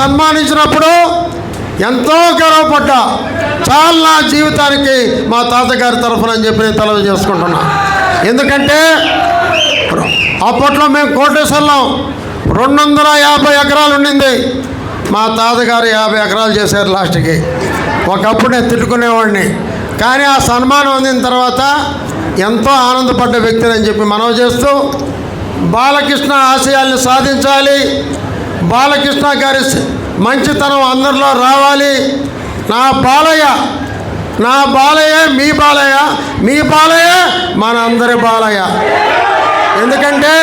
సన్మానించినప్పుడు ఎంతో గర్వపడ్డా. చాలా నా జీవితానికి మా తాతగారి తరఫున అని చెప్పి నేను తెలవ చేసుకుంటున్నా. ఎందుకంటే అప్పట్లో మేము కోటేశ్వరం రెండు వందల యాభై ఎకరాలు ఉండింది. మా తాతగారు యాభై ఎకరాలు చేశారు లాస్ట్కి. ఒకప్పుడు నేను తిట్టుకునేవాడిని. కానీ ఆ సన్మానం అందిన తర్వాత ఎంతో ఆనందపడ్డ వ్యక్తిని అని చెప్పి మనం చేస్తూ బాలకృష్ణ ఆశయాల్ని సాధించాలి. బాలకృష్ణ గారి మంచితనం అందరిలో రావాలి. నా బాలయ్య నా బాలయ్య మీ బాలయ్య మీ బాలయ్య మన అందరి బాలయ్య. ఎందుకంటే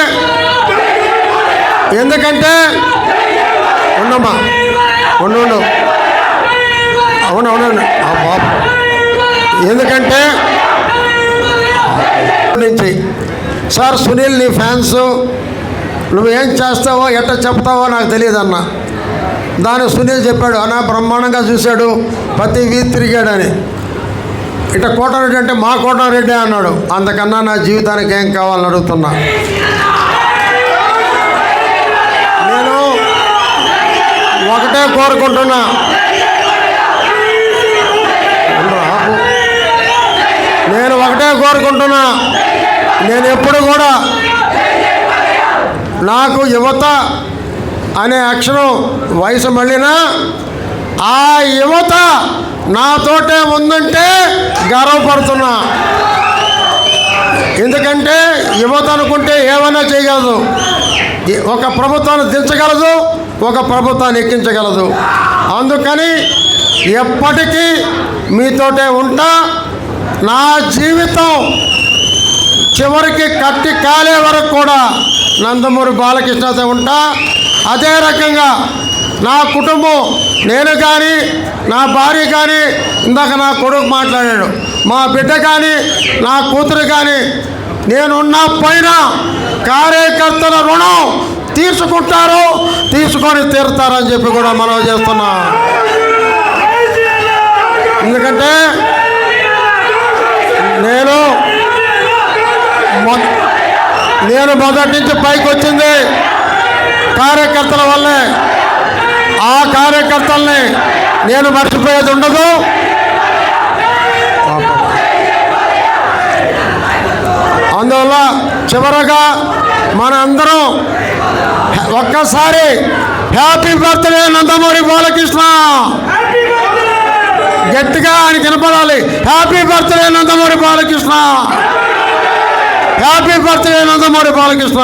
ఎందుకంటే ఉండమ్మా ఉండు ఉండు. అవును అవునండి బాబు. ఎందుకంటే నుంచి సార్ సునీల్ నీ ఫ్యాన్స్ నువ్వేం చేస్తావో ఎట్ట చెప్తావో నాకు తెలియదు అన్న దాని సునీల్ చెప్పాడు అన్న బ్రహ్మాండంగా చూశాడు ప్రతి వీధి తిరిగాడని. ఇట కోటారెడ్డి అంటే మా కోటారెడ్డి అన్నాడు. అంతకన్నా నా జీవితానికి ఏం కావాలని అడుగుతున్నా. నేను ఒకటే కోరుకుంటున్నా. నేను ఒకటే కోరుకుంటున్నా. నేను ఎప్పుడు కూడా నాకు యువత అనే అక్షరం వయసు మళ్ళినా? ఆ యువత నాతోటే ఉందంటే గర్వపడుతున్నా. ఎందుకంటే యువత అనుకుంటే ఏమైనా చేయగలదు. ఒక ప్రభుత్వాన్ని దించగలదు ఒక ప్రభుత్వాన్ని ఎక్కించగలదు. అందుకని ఎప్పటికీ మీతోటే ఉంటా. నా జీవితం చివరికి కట్టి కాలే వరకు కూడా నందమూరి బాలకృష్ణతో ఉంటా. అదే రకంగా నా కుటుంబం నేను కానీ నా భార్య కానీ ఇందాక నా కొడుకు మాట్లాడాడు. మా బిడ్డ కానీ నా కూతురు కానీ నేనున్న పైన కార్యకర్తల రుణం తీసుకుంటారు తీసుకొని తీరుతారని చెప్పి కూడా మనం చేస్తున్నా. ఎందుకంటే నేను మొత్తం నేను మొదటి నుంచి పైకి వచ్చింది కార్యకర్తల వల్లే. ఆ కార్యకర్తల్ని నేను మర్చిపోయేది ఉండదు. అందువల్ల చివరగా మన అందరం ఒక్కసారి హ్యాపీ బర్త్డే నందమూరి బాలకృష్ణ. గట్టిగా ఆయన కనపడాలి happy birthday Nandamuri Balakrishna. Happy birthday Nandamuri Balakrishna